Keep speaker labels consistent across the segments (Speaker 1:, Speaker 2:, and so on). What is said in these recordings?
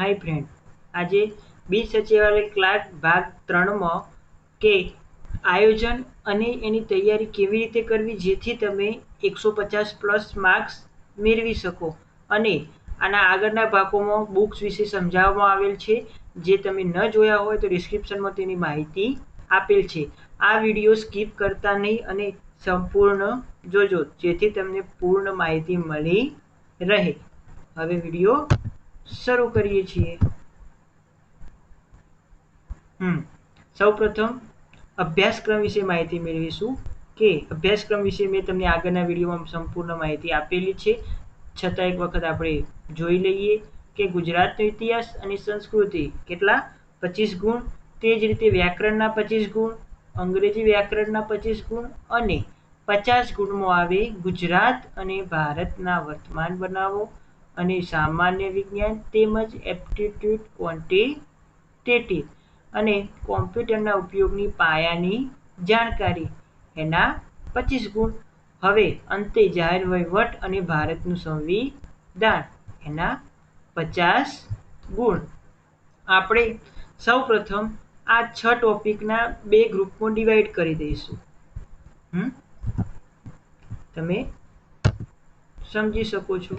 Speaker 1: હાય friend. આજે બી સચિવાલય clerk ભાગ ત્રણમાં કે આયોજન અને એની તૈયારી કેવી રીતે કરવી જેથી તમે એકસો પચાસ પ્લસ માર્ક્સ મેળવી શકો અને આના આગળના ભાગોમાં બુક્સ વિશે સમજાવવામાં આવેલ છે. જે તમે ન જોયા હોય તો ડિસ્ક્રિપ્શનમાં તેની માહિતી આપેલ છે. આ વીડિયો સ્કીપ કરતા નહીં અને સંપૂર્ણ જોજો, જેથી તમને પૂર્ણ માહિતી મળી રહે. હવે વીડિયો શરૂ કરીએ છીએ. હમ. સૌપ્રથમ અભ્યાસક્રમ વિશે માહિતી મેળવીશું કે અભ્યાસક્રમ વિશે મેં તમને આગળના વિડીયોમાં સંપૂર્ણ માહિતી આપેલી છે. છતાં એક વખત આપણે જોઈ લઈએ કે ગુજરાતનો ઇતિહાસ અને સંસ્કૃતિ કેટલા? પચીસ ગુણ. તે જ રીતે વ્યાકરણના પચીસ ગુણ, અંગ્રેજી વ્યાકરણના પચીસ ગુણ અને પચાસ ગુણમાં આવે ગુજરાત અને ભારતના વર્તમાન બનાવો. અને સામાન્ય વિજ્ઞાન તેમજ એપ્ટિટ્યૂડ ક્વોન્ટિટેટિવ અને કોમ્પ્યુટરના ઉપયોગની પાયાની જાણકારી. એના પચીસ ગુણ. હવે અંતે જાહેર વહીવટ અને ભારતનું સંવિધાન. એના પચાસ ગુણ. આપણે સૌ પ્રથમ આ છ ટોપિકના બે ગ્રુપમાં ડિવાઈડ કરી દઈશું. તમે સમજી શકો છો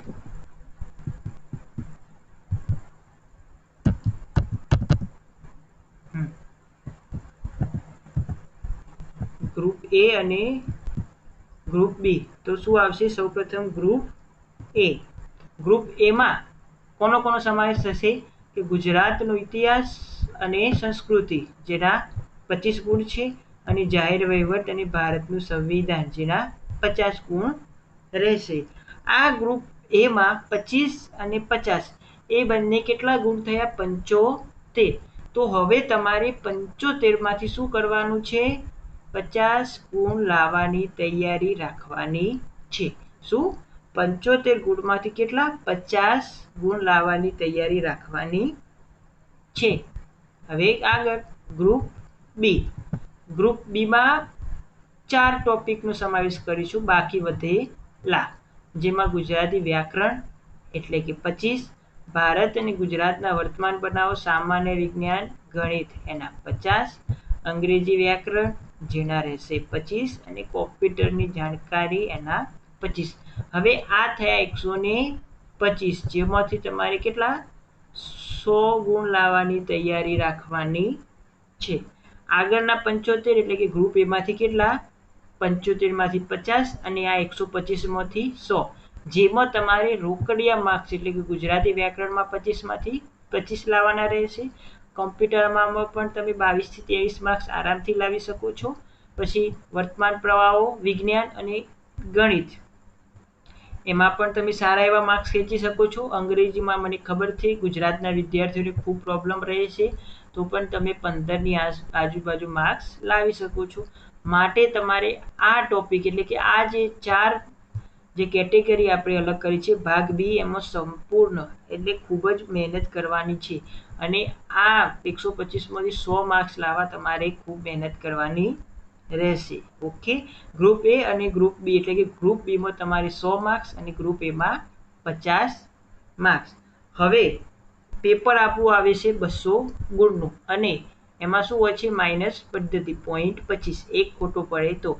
Speaker 1: ગ્રુપ એ અને ગ્રુપ બી તો શું આવશે? સૌપ્રથમ ગ્રુપ એ ગ્રુપ એમાં કોનો કોનો સમાવેશ થશે? કે ગુજરાતનો ઇતિહાસ અને સંસ્કૃતિ, જેના પચીસ ગુણ છે, અને જાહેર વહીવટ અને ભારતનું સંવિધાન, જેના પચાસ ગુણ રહેશે. આ ગ્રુપ એમાં પચીસ અને પચાસ. એ બંને કેટલા ગુણ થયા? પંચોતેર. તો હવે તમારે પંચોતેરમાંથી શું કરવાનું છે? પચાસ ગુણ લાવવાની તૈયારી રાખવાની છે. શું? પંચોતેર ગુણમાંથી કેટલા? પચાસ ગુણ લાવવાની તૈયારી રાખવાની છે. હવે આગળ. Group B. ગ્રુપ બીમાં ચાર ટોપિકનો સમાવેશ કરીશું, બાકી વધેલા જેમાં ગુજરાતી વ્યાકરણ એટલે કે પચીસ, ભારત અને ગુજરાતના વર્તમાન બનાવો, સામાન્ય વિજ્ઞાન, ગણિત એના પચાસ, અંગ્રેજી વ્યાકરણ જેના રહેશે. પચીસ અને કોમ્પ્યુટરની જાણકારી એના પચીસ. હવે આ થયા એકસો ને પચીસ. જેમાંથી તમારે કેટલા? સો ગુણ લાવવાની તૈયારી રાખવાની છે. આગળના પંચોતેર એટલે કે ગ્રુપ એમાંથી કેટલા? પંચોતેરમાંથી પચાસ અને આ એકસો પચીસમાંથી સો. જેમાં તમારે રોકડિયા માર્ક્સ એટલે કે ગુજરાતી વ્યાકરણમાં પચીસમાંથી પચીસ લાવવાના રહેશે. કોમ્પ્યુટરમાં પણ તમે બાવીસથી ત્રેવીસ માર્ક્સ આરામથી લાવી શકો છો. પછી વર્તમાન પ્રવાહો, વિજ્ઞાન અને ગણિત. એમાં પણ તમે સારા એવા માર્ક્સ ખેંચી શકો છો. અંગ્રેજીમાં મને ખબર છે, ગુજરાતના વિદ્યાર્થીઓને ખૂબ પ્રોબ્લેમ રહે છે. તો પણ તમે પંદરની આજુબાજુ માર્ક્સ લાવી શકો છો. માટે તમારે આ ટોપિક એટલે કે આ જે ચાર જે કેટેગરી આપણે અલગ કરી છે, ભાગ બી એમાં સંપૂર્ણ એટલે ખૂબ જ મહેનત કરવાની છે. અને આ એકસો પચીસમાંથી સો માર્ક્સ લાવવા તમારે ખૂબ મહેનત કરવાની રહેશે. ઓકે ગ્રુપ એ અને ગ્રુપ બી એટલે કે ગ્રુપ બીમાં તમારે સો માર્ક્સ અને ગ્રુપ એમાં પચાસ માર્ક્સ હવે પેપર આપવું આવે છે બસો ગુણનું. અને એમાં શું હોય છે? માઇનસ પદ્ધતિ પોઈન્ટ પચીસ. એક ખોટો પડે તો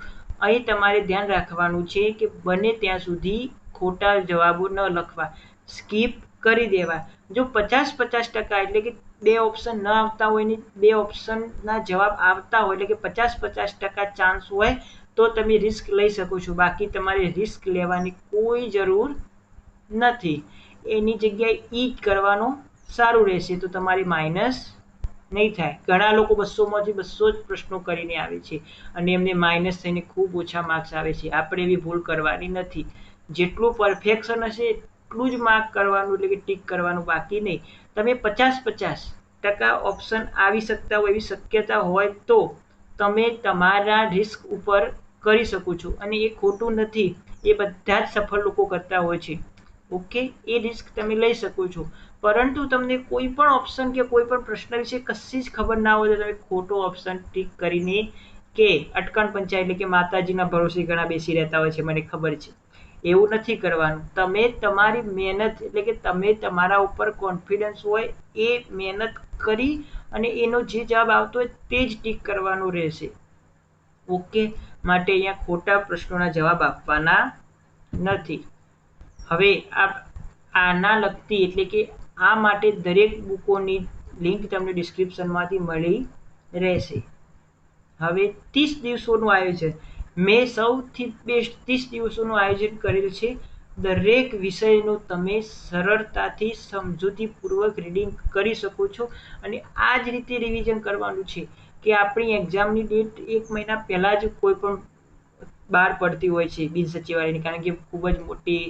Speaker 1: અહીં તમારે ધ્યાન રાખવાનું છે કે બને ત્યાં સુધી ખોટા જવાબો ન લખવા. સ્કીપ કરી દેવા. જો પચાસ પચાસ ટકા એટલે કે બે ઓપ્શન ન આવતા હોય ને બે ઓપ્શનના જવાબ આવતા હોય એટલે કે પચાસ પચાસ ટકા ચાન્સ હોય તો તમે રિસ્ક લઈ શકો છો. બાકી તમારે રિસ્ક લેવાની કોઈ જરૂર નથી. એની જગ્યાએ ઈ કરવાનું સારું રહેશે. તો તમારી માઇનસ નહીં થાય. ઘણા લોકો બસોમાંથી બસો જ પ્રશ્નો કરીને આવે છે અને એમને માઇનસ થઈને ખૂબ ઓછા માર્ક્સ આવે છે. આપણે એવી ભૂલ કરવાની નથી. જેટલું પરફેક્શન હશે એટલું જ માર્ક કરવાનું એટલે કે ટીક કરવાનું બાકી નહીં. તમે પચાસ પચાસ ટકા ઓપ્શન આવી શકતા હોય એવી શક્યતા હોય તો તમે તમારા રિસ્ક ઉપર કરી શકો છો. અને એ ખોટું નથી. એ બધા જ સફળ લોકો કરતા હોય છે. ઓકે? એ રિસ્ક તમે લઈ શકો છો. પરંતુ તમને કોઈ પણ ઓપ્શન કે કોઈ પણ પ્રશ્ન વિશે કશી જ ખબર ના હોય તો તમે ખોટો ઓપ્શન ટીક કરીને કે અટકણ પંચાયત એટલે કે માતાજીના ભરોસે ઘણા બેસી રહેતા હોય છે, મને ખબર છે. એવું નથી કરવાનું. તમે તમારી મહેનત એટલે કે તમે તમારા ઉપર કોન્ફિડન્સ હોય એ મહેનત કરી અને એનો જે જવાબ આવતો હોય તે જ ટીક કરવાનું રહેશે. ઓકે? માટે અહીંયા ખોટા પ્રશ્નોના જવાબ આપવાના નથી. હવે આ આના લગતી એટલે કે આ માટે દરેક બુકોની લિંક તમને ડિસ્ક્રિપ્શનમાંથી મળી રહેશે. હવે ત્રીસ દિવસોનું આયોજન. મેં સૌથી બેસ્ટ ત્રીસ દિવસોનું આયોજન કરેલ છે. દરેક વિષયનું તમે સરળતાથી સમજૂતીપૂર્વક રીડિંગ કરી શકો છો અને આ જ રીતે રિવિઝન કરવાનું છે કે આપણી એક્ઝામની ડેટ એક મહિના પહેલાં જ કોઈ પણ બહાર પડતી હોય છે બિન સચિવાલયની કારણ કે ખૂબ જ મોટી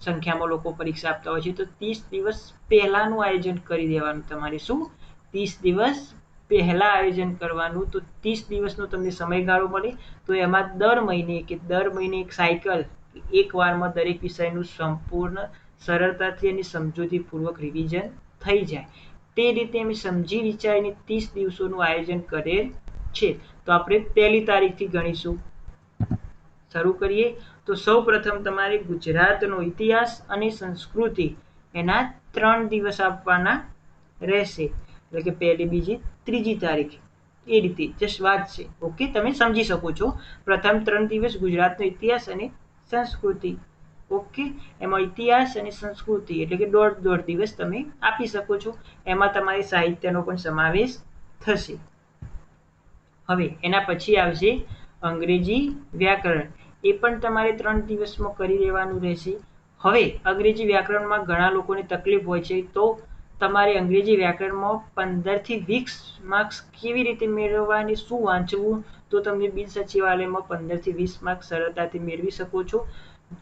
Speaker 1: સંખ્યામાં લોકો પરીક્ષા આપતા હોય છે, તો ત્રીસ દિવસ પહેલાંનું આયોજન કરી દેવાનું તમારે. શું? ત્રીસ દિવસ પહેલાં આયોજન કરવાનું, તો ત્રીસ દિવસનો તમને સમયગાળો મળે. તો એમાં દર મહિને કે દર મહિને એક સાયકલ, એક વારમાં દરેક વિષયનું સંપૂર્ણ સરળતાથી અને સમજૂતીપૂર્વક રિવિઝન થઈ જાય. તે રીતે અમે સમજી વિચારીને ત્રીસ દિવસોનું આયોજન કરેલ છે. તો આપણે પહેલી તારીખથી ગણીશું. શરૂ કરીએ, તો સૌ પ્રથમ તમારે ગુજરાતનો ઇતિહાસ અને સંસ્કૃતિ એના ત્રણ દિવસ આપવાના રહેશે. એટલે કે પહેલી, બીજી, ત્રીજી તારીખ. એ રીતે જસ્ટ વાત છે. ઓકે? તમે સમજી શકો છો. પ્રથમ ત્રણ દિવસ ગુજરાતનો ઇતિહાસ અને સંસ્કૃતિ. ઓકે? એમાં ઇતિહાસ અને સંસ્કૃતિ એટલે કે દોઢ દોઢ દિવસ તમે આપી શકો છો. એમાં તમારે સાહિત્યનો પણ સમાવેશ થશે. હવે એના પછી આવશે અંગ્રેજી વ્યાકરણ. એ પણ તમારે ત્રણ દિવસમાં કરી લેવાનું રહેશે. હવે, અંગ્રેજી વ્યાકરણમાં ઘણા લોકોને તકલીફ હોય છે, તો તમારે અંગ્રેજી વ્યાકરણમાં પંદરથી વીસ માર્ક્સ કેવી રીતે મેળવવાની, શું વાંચવું, તો તમે બિન સચિવાલયમાં પંદરથી વીસ માર્ક્સ સરળતાથી મેળવી શકો છો.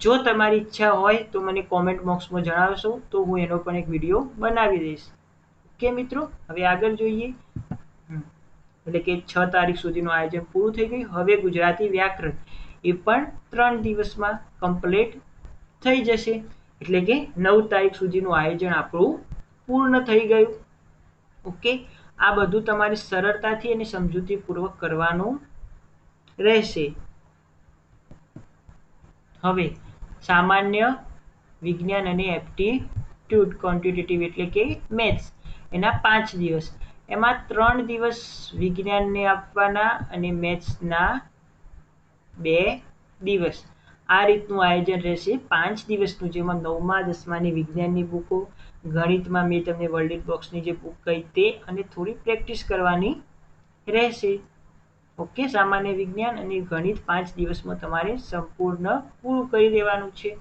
Speaker 1: જો તમારી ઈચ્છા હોય, તો મને કોમેન્ટ બોક્સમાં જણાવશો, તો હું એનો પણ એક વીડિયો બનાવી દઈશ. ઓકે મિત્રો? હવે આગળ જોઈએ. એટલે કે છ તારીખ સુધીનું આયોજન પૂરું થઈ ગયું. હવે ગુજરાતી વ્યાકરણ. એ પણ ત્રણ દિવસમાં કમ્પ્લીટ થઈ જશે. એટલે કે નવ તારીખ સુધીનું આયોજન આપણું પૂર્ણ થઈ ગયું. ઓકે? આ બધું તમારે સરળતાથી અને સમજૂતીપૂર્વક કરવાનું રહેશે. હવે, સામાન્ય વિજ્ઞાન અને એપ્ટિટ્યૂડ ક્વોન્ટિટેટિવ એટલે કે મેથ્સ એના પાંચ દિવસ. એમાં ત્રણ દિવસ વિજ્ઞાનને આપવાના અને મેથ્સના બે દિવસ. આ રીતનું આયોજન રહેશે પાંચ દિવસનું, જેમાં નવમા, દસમાની વિજ્ઞાનની બુકો, ગણિતમાં મેં તમને વર્લ્ડ બોક્સની જે બુક કહી તે અને થોડી પ્રેક્ટિસ કરવાની રહેશે. ઓકે, સામાન્ય વિજ્ઞાન અને ગણિત પાંચ દિવસમાં તમારે સંપૂર્ણ પૂરું કરી દેવાનું છે.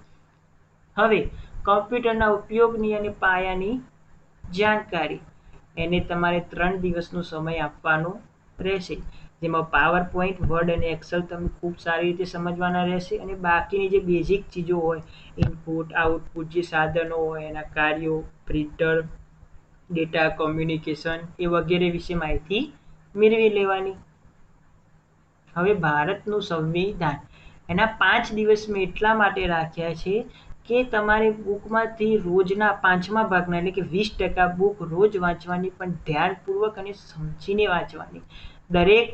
Speaker 1: હવે, કમ્પ્યુટરના ઉપયોગની અને પાયાની જાણકારી. એને તમારે ત્રણ દિવસનો સમય આપવાનો રહેશે. જેમાં પાવર પોઈન્ટ વર્ડ અને એક્સેલ તમે ખૂબ સારી રીતે સમજવાના રહેશે અને બાકીની જે બેઝિક ચીજો હોય ઇનપુટ આઉટપુટ જે સાધનો હોય, એના કાર્યો પ્રિન્ટર ડેટા કોમ્યુનિકેશન એ વગેરે વિશે માહિતી મેળવી લેવાની. હવે ભારતનું સંવિધાન. એના પાંચ દિવસ મેં એટલા માટે રાખ્યા છે કે તમારે બુકમાંથી રોજના પાંચમા ભાગના એટલે કે વીસ ટકા બુક રોજ વાંચવાની પણ ધ્યાનપૂર્વક અને સમજીને વાંચવાની. દરેક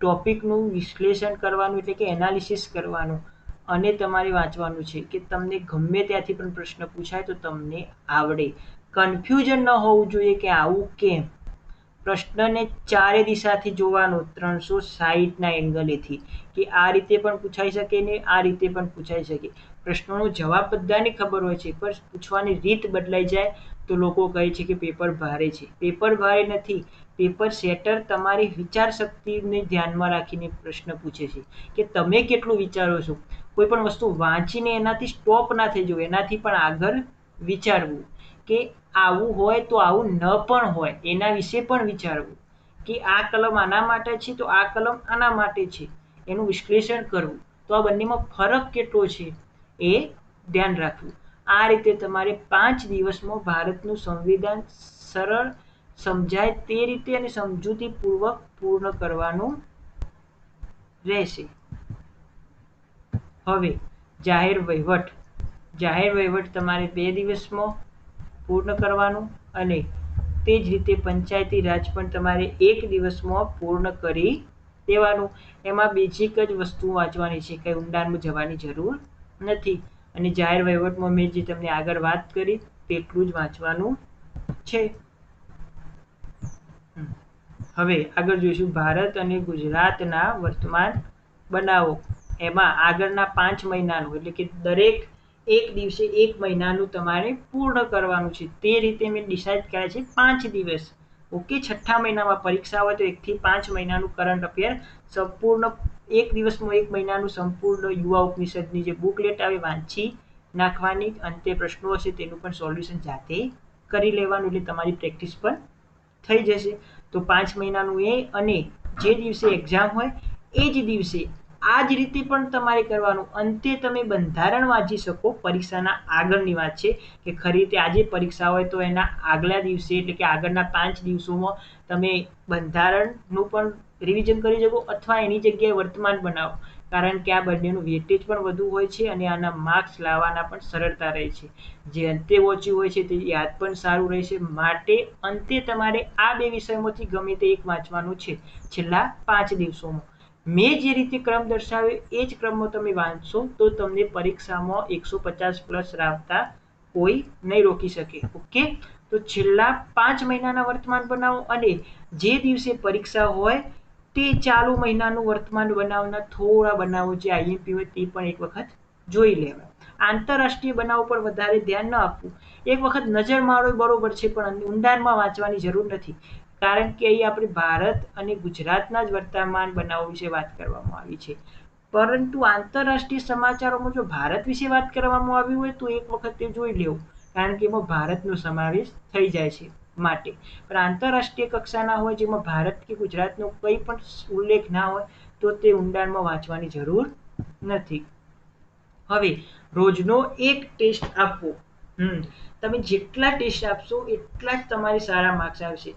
Speaker 1: ટોપિકનું વિશ્લેષણ કરવાનું એટલે કે એનાલિસિસ કરવાનું અને તમારે વાંચવાનું છે કે તમને ગમે ત્યાંથી પણ પ્રશ્ન પૂછાય તો તમને આવડે. કન્ફ્યુઝન ન હોવું જોઈએ કે આવું કેમ? પ્રશ્નને ચારે દિશાથી જોવાનો ત્રણસો સાહીઠના એંગલેથી કે આ રીતે પણ પૂછાઈ શકે ને આ રીતે પણ પૂછાઈ શકે. પ્રશ્નોનો જવાબ બધાને ખબર હોય છે, પણ પૂછવાની રીત બદલાઈ જાય તો લોકો કહે છે કે પેપર ભારે છે. પેપર ભારે નથી પેપર સેટર તમારી વિચાર શક્તિને ધ્યાનમાં રાખીને પ્રશ્ન પૂછે છે કે તમે કેટલું વિચારો છો? કોઈ પણ વસ્તુ વાંચીને એનાથી સ્ટોપ ના થઈ જવું, એનાથી પણ આગળ વિચારવું. કે આવું હોય તો આવું ન પણ હોય, એના વિશે પણ વિચારવું. કે આ કલમ આના માટે છે તો આ કલમ આના માટે છે, એનું વિશ્લેષણ કરવું. તો આ બંનેમાં ફરક કેટલો છે એ ધ્યાન રાખવું. આ રીતે તમારે પાંચ દિવસમાં ભારતનું સંવિધાન સરળ સમજાય તે રીતે અને સમજૂતીપૂર્વક પૂર્ણ કરવાનું રહેશે. હવે, જાહેર વહીવટ. જાહેર વહીવટ તમારે બે દિવસમાં પૂર્ણ કરવાનું અને તે જ રીતે પંચાયતી રાજ પણ તમારે એક દિવસમાં પૂર્ણ કરી દેવાનું. એમાં બેઝિક જ વસ્તુ વાંચવાની છે કંઈ ઊંડાણમાં જવાની જરૂર નથી. અને જાહેર વહીવટમાં મેં જે તમને આગળ વાત કરી, તેટલું જ વાંચવાનું છે. હવે આગળ જોઈશું ભારત અને ગુજરાતના વર્તમાન બનાવો. એમાં આગળના પાંચ મહિનાનું, એટલે કે દરેક એક દિવસે એક મહિનાનું તમારે પૂર્ણ કરવાનું છે. તે રીતે મેં ડિસાઇડ કર્યા છે પાંચ દિવસ. ઓકે, છઠ્ઠા મહિનામાં પરીક્ષા હોય તો એકથી પાંચ મહિનાનું કરંટ અફેર સંપૂર્ણ એક દિવસનું એક મહિનાનું સંપૂર્ણ યુવા ઉપનિષદની જે બુકલેટ આવે, વાંચી નાખવાની અંતે પ્રશ્નો હશે તેનું પણ સોલ્યુશન જાતે કરી લેવાનું, એટલે તમારી પ્રેક્ટિસ પણ થઈ જશે. તો પાંચ મહિનાનું એ અને જે દિવસે એક્ઝામ હોય, એ જ દિવસે આ જ રીતે પણ તમારે કરવાનું. અંતે તમે બંધારણ વાંચી શકો. પરીક્ષાના આગળની વાત છે કે ખરી રીતે આજે પરીક્ષા હોય તો એના આગલા દિવસે એટલે કે આગળના પાંચ દિવસોમાં તમે બંધારણનું પણ રિવિઝન કરી શકો અથવા એની જગ્યાએ વર્તમાન બનાવો. કારણ કે આ બંનેનું વેટેજ પણ વધુ હોય છે અને આના માર્ક્સ લાવવાના પણ સરળતા રહે છે. જે અંતે ઓછી હોય છે તે યાદ પણ સારું રહેશે. માટે અંતે તમારે આ બે વિષયમાંથી ગમે તે એક વાંચવાનું છે. છેલ્લા પાંચ દિવસોમાં. મેં જે રીતે ક્રમ દર્શાવ્યો એ જ ક્રમમાં તમે વાંચશો તો તમને પરીક્ષામાં એકસો પચાસ પ્લસ લાવતા કોઈ નહીં રોકી શકે. ઓકે? તો છેલ્લા પાંચ મહિનાના વર્તમાન બનાવો અને જે દિવસે પરીક્ષા હોય તે ચાલુ મહિનાનું વર્તમાન બનાવના થોડા બનાવો જે આઈએમપી હોય તે પણ એક વખત જોઈ લેવા આંતરરાષ્ટ્રીય બનાવો પર વધારે ધ્યાન ન આપવું. એક વખત નજર મારો બરોબર છે, પણ ઊંડાણમાં વાંચવાની જરૂર નથી. કારણ કે અહીં આપણે ભારત અને ગુજરાતના જ વર્તમાન બનાવો વિશે વાત કરવામાં આવી છે. પરંતુ આંતરરાષ્ટ્રીય સમાચારોમાં જો ભારત વિશે વાત કરવામાં આવી હોય તો એક વખત તે જોઈ લેવું. કારણ કે એમાં ભારતનો સમાવેશ થઈ જાય છે. માટે. પણ આંતરરાષ્ટ્રીય કક્ષાના હોય, જેમાં ભારત કે ગુજરાતનો કંઈ પણ ઉલ્લેખ ના હોય, તો તે ઊંડાણમાં વાંચવાની જરૂર નથી. હવે, રોજનો એક ટેસ્ટ આપવો. તમે જેટલા ટેસ્ટ આપશો, એટલા જ તમારે સારા માર્ક્સ આવશે.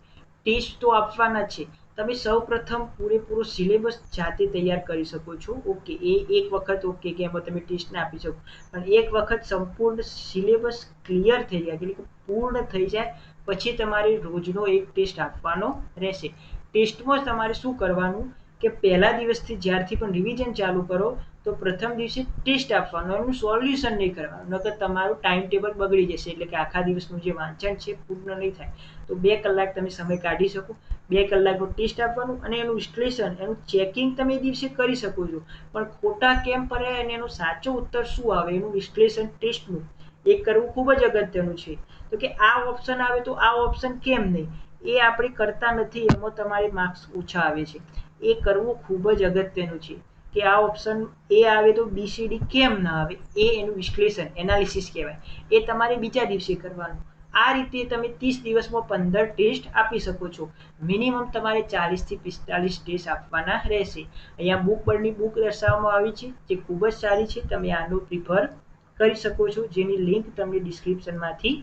Speaker 1: ટેસ્ટ તો આપવાના છે. તમે સૌ પ્રથમ પૂરેપૂરો સિલેબસ જાતે તૈયાર કરી શકો છો. ઓકે, એ એક વખત ઓકે કે એમાં તમે ટેસ્ટ ના આપી શકો. પણ એક વખત સંપૂર્ણ સિલેબસ ક્લિયર થઈ જાય, એટલે કે પૂર્ણ થઈ જાય પછી તમારે રોજનો એક ટેસ્ટ આપવાનો રહેશે. ટેસ્ટમાં તમારે શું કરવાનું કે પહેલા દિવસથી જ્યારથી પણ રિવિઝન ચાલુ કરો, તો પ્રથમ દિવસે ટેસ્ટ આપવાનો, એનું સોલ્યુશન નહીં કરવાનું. નકર તમારું ટાઈમ ટેબલ બગડી જશે, એટલે કે આખા દિવસનું જે વાંચન છે પૂર્ણ નહીં થાય. તો બે કલાક તમે સમય કાઢી શકો, બે કલાકનું ટેસ્ટ આપવાનું અને એનું વિશ્લેષણ, એનું ચેકિંગ તમે એ દિવસે કરી શકો છો. પણ ખોટા કેમ પડે અને એનો સાચો ઉત્તર શું આવે? એનું વિશ્લેષણ ટેસ્ટનું. એ કરવું ખૂબ જ અગત્યનું છે. તો કે આ ઓપ્શન આવે તો આ ઓપ્શન કેમ નહીં? એ આપણે કરતા નથી, એમાં તમારે માર્ક્સ ઓછા આવે છે. એ કરવું ખૂબ જ અગત્યનું છે કે આ ઓપ્શન એ આવે તો બીસીડી કેમ ના આવે? એ એનું વિશ્લેષણ એનાલિસિસ કહેવાય. એ તમારે બીજા દિવસે કરવાનું. આ રીતે તમે ત્રીસ દિવસમાં પંદર ટેસ્ટ આપી શકો છો. મિનિમમ તમારે ચાલીસથી પિસ્તાલીસ ટેસ્ટ આપવાના રહેશે. અહીંયા બુક પરની બુક દર્શાવવામાં આવી છે, જે ખૂબ જ સારી છે. તમે આનું પ્રિફર કરી શકો છો. જેની લિંક તમને ડિસ્ક્રિપ્શનમાંથી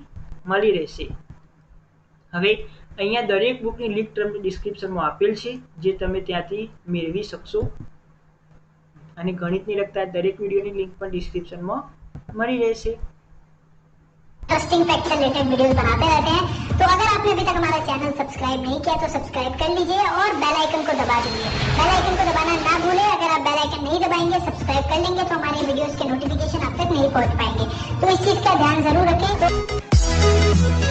Speaker 1: મળી રહેશે હવે અહીંયા દરેક બુકની લિંક તમને ડિસ્ક્રિપ્શનમાં આપેલ છે જે તમે ત્યાંથી મેળવી શકશો અને ગણિતની લગતા દરેક વીડિયોની લિંક પણ ડિસ્ક્રિપ્શનમાં મળી રહેશે
Speaker 2: इंटरेस्टिंग फैक्ट से रिलेटेड वीडियोस बनाते रहते हैं तो अगर आपने अभी तक हमारा चैनल सब्सक्राइब नहीं किया तो सब्सक्राइब कर लीजिए और बेल आइकन को दबा दीजिए बेल आइकन को दबाना ना भूलें अगर आप बेल आइकन नहीं दबाएंगे सब्सक्राइब कर लेंगे तो हमारे वीडियोस के नोटिफिकेशन आप तक नहीं पहुंच पाएंगे तो इस चीज का ध्यान जरूर रखें Thank you.